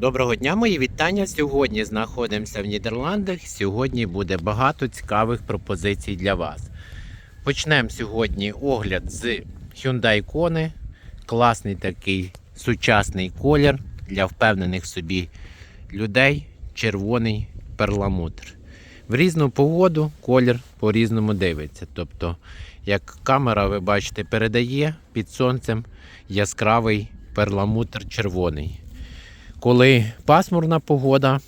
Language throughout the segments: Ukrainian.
Доброго дня, мої вітання. Сьогодні знаходимося в Нідерландах. Сьогодні буде багато цікавих пропозицій для вас. Почнемо сьогодні огляд з Hyundai Kona. Класний такий сучасний колір для впевнених собі людей. Червоний перламутр. В різну погоду колір по-різному дивиться. Тобто, як камера, ви бачите, передає під сонцем яскравий перламутр червоний. Коли пасмурна погода,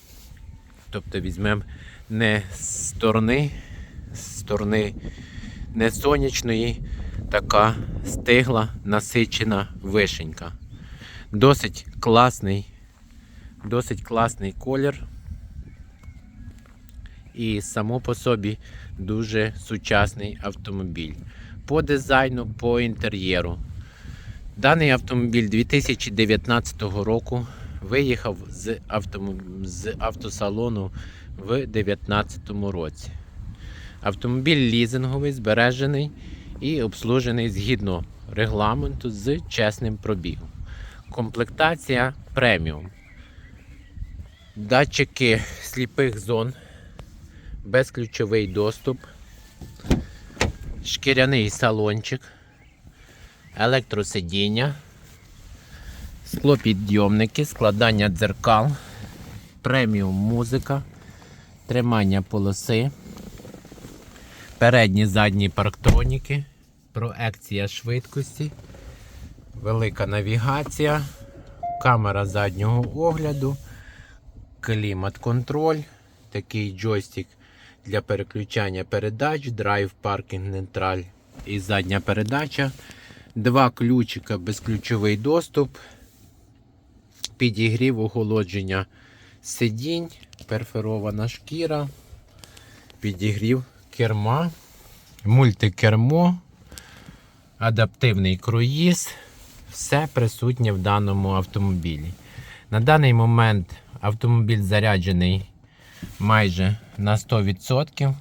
тобто візьмемо не з сторони, сторони не сонячної, така стигла, насичена вишенька. Досить класний, досить класний колір. І само по собі дуже сучасний автомобіль. По дизайну, по інтер'єру. Даний автомобіль 2019 року виїхав з, автом... з автосалону в 2019 році. Автомобіль лізинговий, збережений і обслужений згідно регламенту з чесним пробігом. Комплектація преміум. Датчики сліпих зон, безключовий доступ, шкіряний салончик, електросидіння, склопідйомники, складання дзеркал, преміум музика, тримання полоси, передні задні парктроніки, проекція швидкості, велика навігація, камера заднього огляду, клімат-контроль, такий джойстик для переключання передач, драйв, паркінг, нейтраль і задня передача. Два ключика, безключовий доступ, підігрів охолодження сидінь, перфорована шкіра, підігрів керма, мультикермо, адаптивний круїз. Все присутнє в даному автомобілі. На даний момент автомобіль заряджений майже на 100%.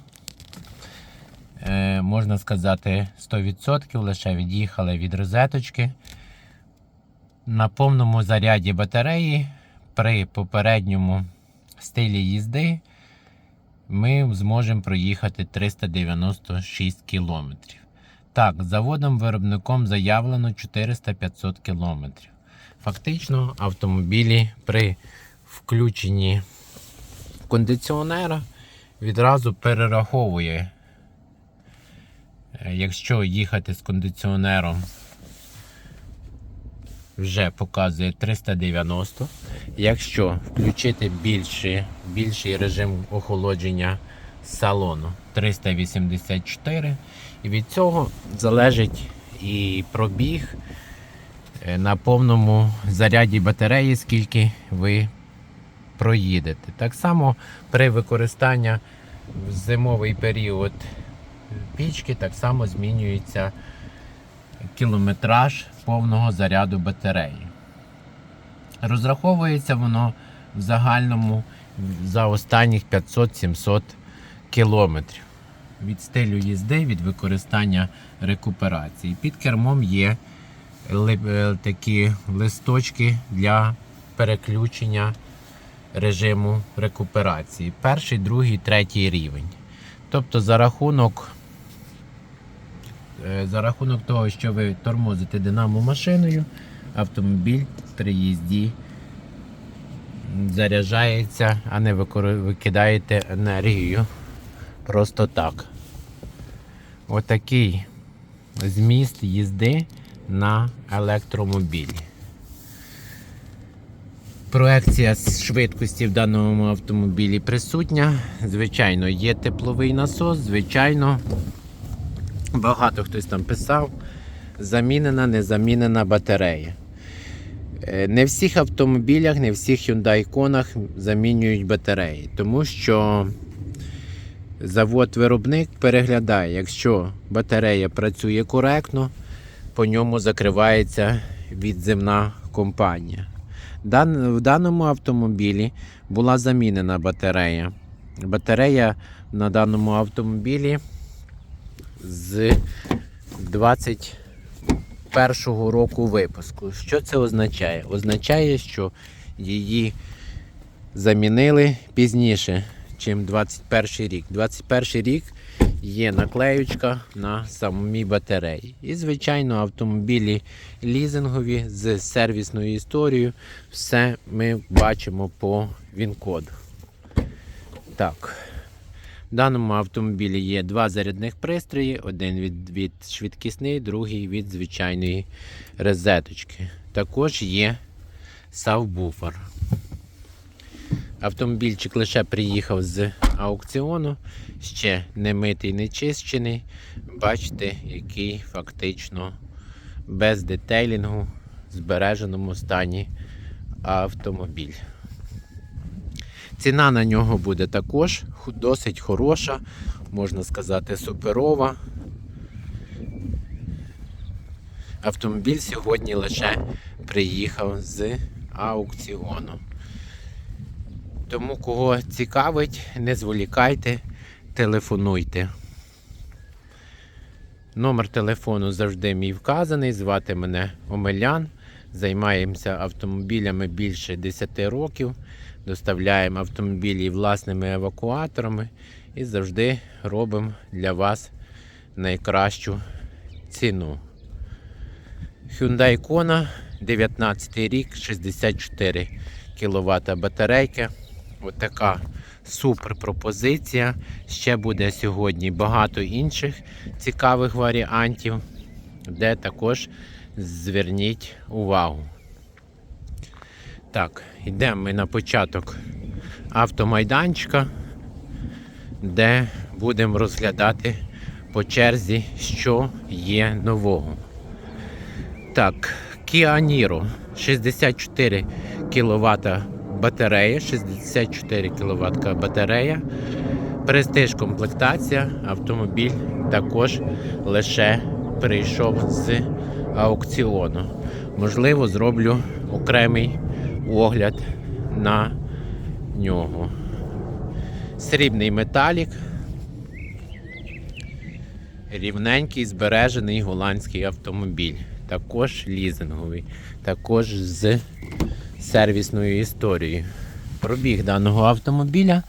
Е, можна сказати, 100% лише від'їхали від розеточки. На повному заряді батареї при попередньому стилі їзди ми зможемо проїхати 396 км. Так, заводом-виробником заявлено 400-500 км. Фактично, автомобілі при включенні кондиціонера відразу перераховує. Е, Якщо їхати з кондиціонером, вже показує 390. Якщо включити більший, більший режим охолодження салону 384. І від цього залежить і пробіг е, на повному заряді батареї, скільки ви проїдете. Так само при використанні в зимовий період пічки так само змінюється кілометраж повного заряду батареї. Розраховується воно в загальному за останніх 500-700 кілометрів від стилю їзди, від використання рекуперації. Під кермом є е, такі листочки для переключення режиму рекуперації. Перший, другий, третій рівень. Тобто за рахунок, за рахунок того, що ви тормозите динамо машиною, автомобіль при їзді заряджається, а не викидаєте енергію просто так. Отакий зміст їзди на електромобілі. Проекція швидкості в даному автомобілі присутня. Звичайно, є тепловий насос, звичайно, багато хтось там писав. Замінена, незамінена батарея. Е, Не в всіх автомобілях, не в всіх Hyundai Kona замінюють батареї, тому що завод-виробник переглядає, якщо батарея працює коректно, по ньому закривається відземна компанія. В даному автомобілі була замінена батарея. Батарея на даному автомобілі з 21 року випуску. Що це означає? Означає, що її замінили пізніше, ніж 21 рік. 21 рік є наклеючка на самій батареї. І, звичайно, автомобілі лізингові з сервісною історією. Все ми бачимо по ВІН-коду. Так. В даному автомобілі є два зарядних пристрої: один від, від швидкісний, другий від звичайної розеточки. Також є сабвуфер. Автомобільчик лише приїхав з аукціону, ще не митий, не чищений. Бачите, який фактично без детейлінгу, збереженому стані автомобіль. Ціна на нього буде також досить хороша, можна сказати, суперова. Автомобіль сьогодні лише приїхав з аукціону. Тому кого цікавить, не зволікайте, телефонуйте. Номер телефону завжди мій вказаний. Звати мене Омелян. Займаємося автомобілями більше 10 років. Доставляємо автомобілі власними евакуаторами і завжди робимо для вас найкращу ціну. Hyundai Kona 19 рік, 64 кВт батарейка. Ось така супер пропозиція. Ще буде сьогодні багато інших цікавих варіантів, де також зверніть увагу. Так, йдемо ми на початок автомайданчика, де будемо розглядати по черзі, що є нового. Так, Kia Niro 64 кВт батарея, 64 кВт батарея. Престиж комплектація. Автомобіль також лише прийшов з аукціону. Можливо, зроблю окремий огляд на нього. Срібний металік. Рівненький збережений голландський автомобіль. Також лізинговий, також з сервісною історією. Пробіг даного автомобіля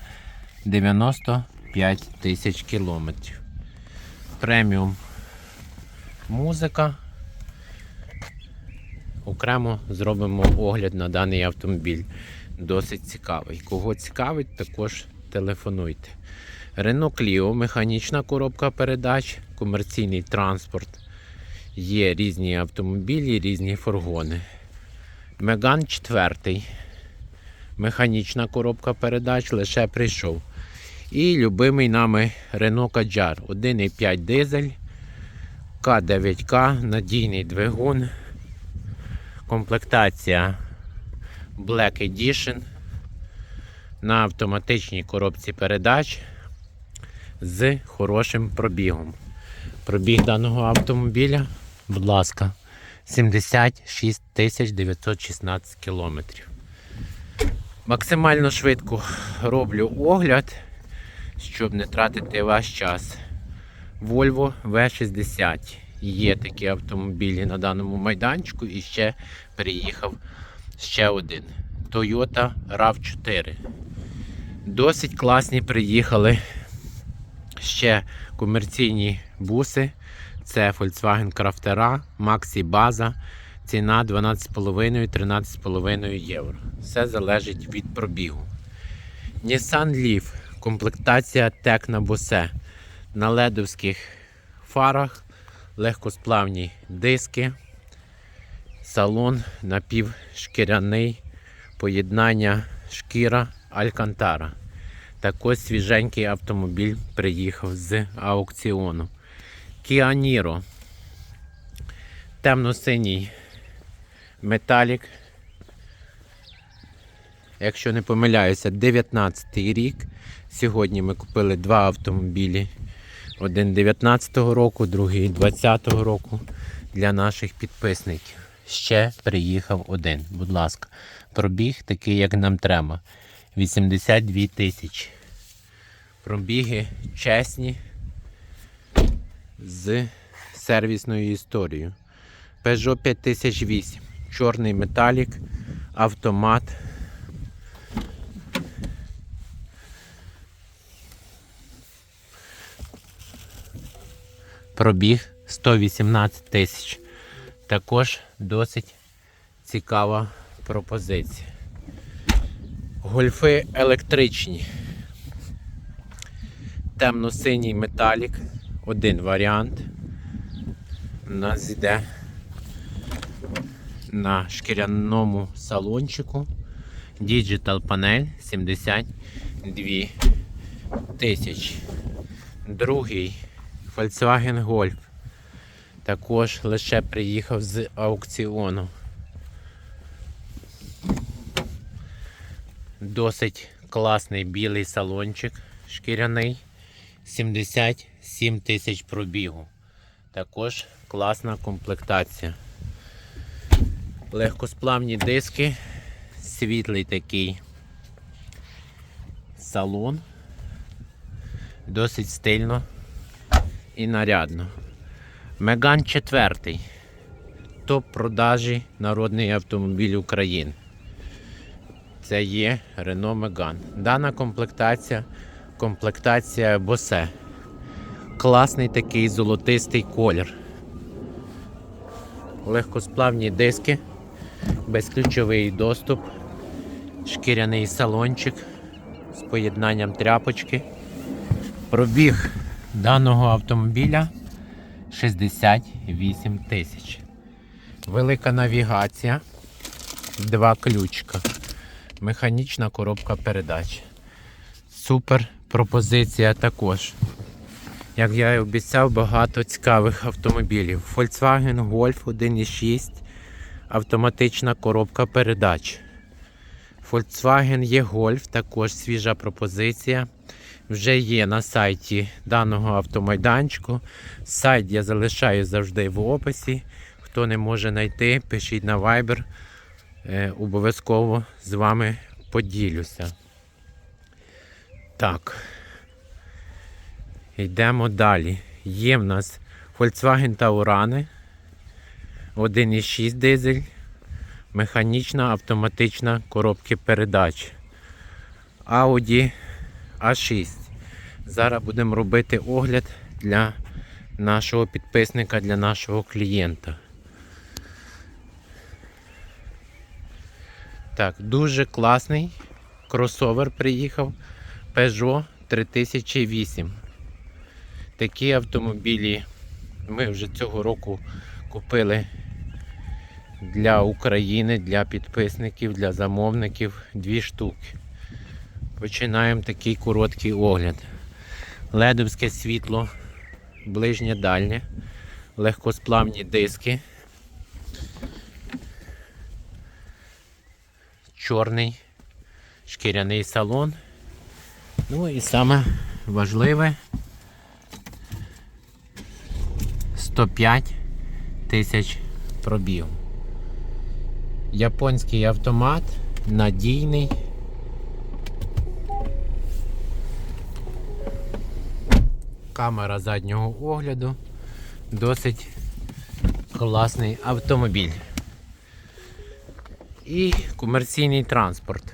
95 тисяч кілометрів. Преміум музика. Окремо зробимо огляд на даний автомобіль. Досить цікавий. Кого цікавить, також телефонуйте. Renault Clio, механічна коробка передач, комерційний транспорт. Є різні автомобілі, різні фургони. Меган 4. Механічна коробка передач лише прийшов. І любимий нами Renault Kadjar 1,5 дизель, К9К, надійний двигун. Комплектація Black Edition на автоматичній коробці передач з хорошим пробігом. Пробіг даного автомобіля, будь ласка, 76 916 кілометрів. Максимально швидко роблю огляд, щоб не тратити ваш час. Volvo V60. Є такі автомобілі на даному майданчику і ще приїхав ще один. Toyota RAV4. Досить класні приїхали ще комерційні буси. Це Volkswagen Craftera, Maxi Baza. Ціна 12,5-13,5 євро. Все залежить від пробігу. Nissan Leaf, комплектація Tecna Bose. На ледовських фарах, легкосплавні диски, салон напівшкіряний, поєднання шкіра Алькантара. Також свіженький автомобіль приїхав з аукціону. Kia Niro. Темно-синій металік. Якщо не помиляюся, 19 рік. Сьогодні ми купили два автомобілі. Один 19-го року, другий 20-го року для наших підписників. Ще приїхав один. Будь ласка, пробіг такий, як нам треба. 82 тисячі. Пробіги чесні з сервісною історією. Peugeot 5008. Чорний металік, автомат. Пробіг 118 тисяч. Також досить цікава пропозиція. Гольфи електричні. Темно-синій металік. Один варіант. У нас йде на шкіряному салончику. Digital панель 72 тисячі. Другий Volkswagen Golf. Також лише приїхав з аукціону. Досить класний білий салончик шкіряний. 77 тисяч пробігу. Також класна комплектація. Легкосплавні диски, світлий такий салон. Досить стильно і нарядно. Меган 4. Топ продажі народний автомобіль України. Це є Renault Megane. Дана комплектація комплектація Bose. Класний такий золотистий колір. Легкосплавні диски, безключовий доступ, шкіряний салончик з поєднанням тряпочки. Пробіг даного автомобіля 68 тисяч. Велика навігація, два ключка, механічна коробка передач. Супер пропозиція також. Як я і обіцяв, багато цікавих автомобілів. Volkswagen Golf 1.6, автоматична коробка передач. Volkswagen E-Golf, також свіжа пропозиція. Вже є на сайті даного автомайданчику. Сайт я залишаю завжди в описі. Хто не може знайти, пишіть на Viber. Е, обов'язково з вами поділюся. Так. Йдемо далі. Є в нас Volkswagen Taurane 1.6 дизель, механічна автоматична коробки передач. Audi A6. Зараз будемо робити огляд для нашого підписника, для нашого клієнта. Так, дуже класний кросовер приїхав Peugeot 3008. Такі автомобілі ми вже цього року купили для України, для підписників, для замовників дві штуки. Починаємо такий короткий огляд. Ледовське світло, ближнє дальнє, легкосплавні диски. Чорний шкіряний салон. Ну і саме важливе 105 тисяч пробіг. Японський автомат надійний. Камера заднього огляду. Досить класний автомобіль. І комерційний транспорт.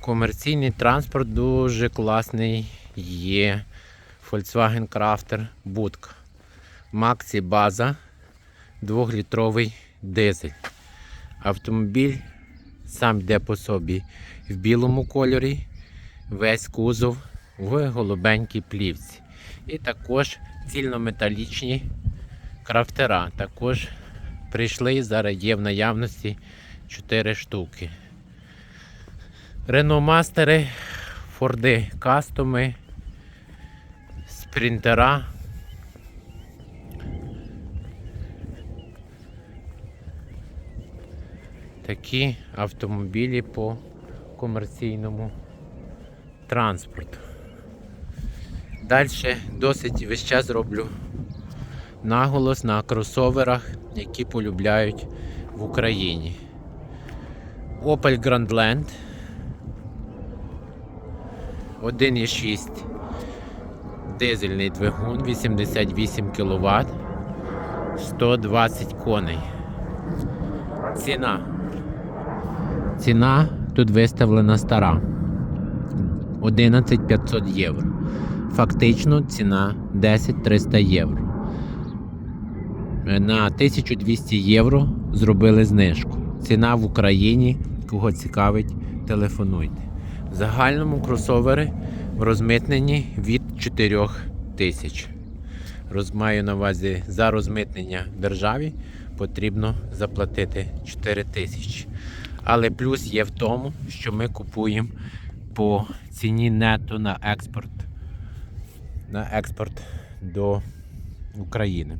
Комерційний транспорт дуже класний є. Volkswagen Crafter будка. Максі база 2-літровий дизель. Автомобіль сам йде по собі в білому кольорі, весь кузов в голубенькій плівці. І також цільнометалічні крафтера. Також прийшли, зараз є в наявності 4 штуки. Рено Мастери, Форди Кастоми, Спринтера. Такі автомобілі по комерційному транспорту. Далі досить весь час роблю наголос на кросоверах, які полюбляють в Україні. Opel Grandland 1,6 дизельний двигун, 88 кВт, 120 коней. Ціна. Ціна тут виставлена стара. 11 500 євро. Фактично ціна 10 300 євро. На 1200 євро зробили знижку. Ціна в Україні, кого цікавить, телефонуйте. В загальному кросовери розмитнені від 4 тисяч. Маю на увазі за розмитнення державі потрібно заплатити 4 тисячі. Але плюс є в тому, що ми купуємо по ціні нето на експорт, на експорт до України.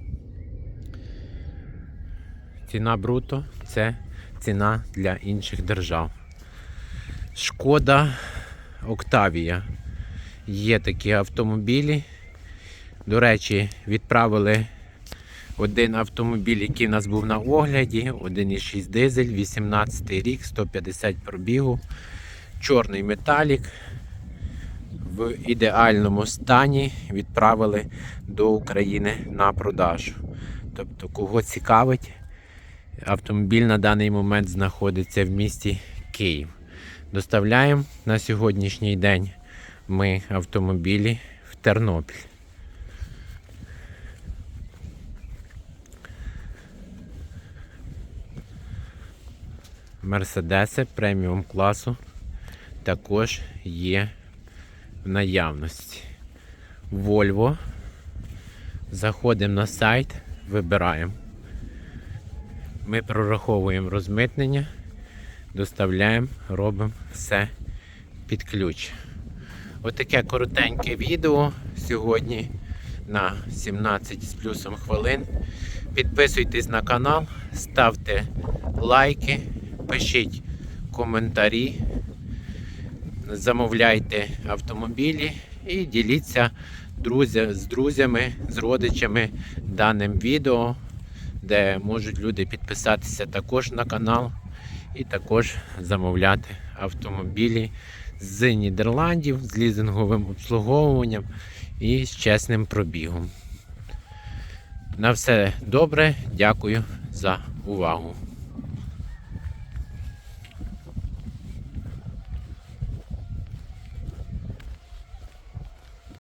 Ціна бруто це ціна для інших держав. Шкода Октавія. Є такі автомобілі. До речі, відправили один автомобіль, який у нас був на огляді, 1,6 дизель, 18 рік, 150 пробігу, чорний металік. В ідеальному стані відправили до України на продажу. Тобто, кого цікавить, автомобіль на даний момент знаходиться в місті Київ. Доставляємо на сьогоднішній день ми автомобілі в Тернопіль. Мерседеси преміум класу також є в наявності. Volvo. Заходимо на сайт, вибираємо. Ми прораховуємо розмитнення, доставляємо, робимо все під ключ. Отаке коротеньке відео сьогодні на 17 з плюсом хвилин. Підписуйтесь на канал, ставте лайки, пишіть коментарі, замовляйте автомобілі і діліться друзя, з друзями, з родичами даним відео, де можуть люди підписатися також на канал і також замовляти автомобілі з Нідерландів з лізинговим обслуговуванням і з чесним пробігом. На все добре, дякую за увагу.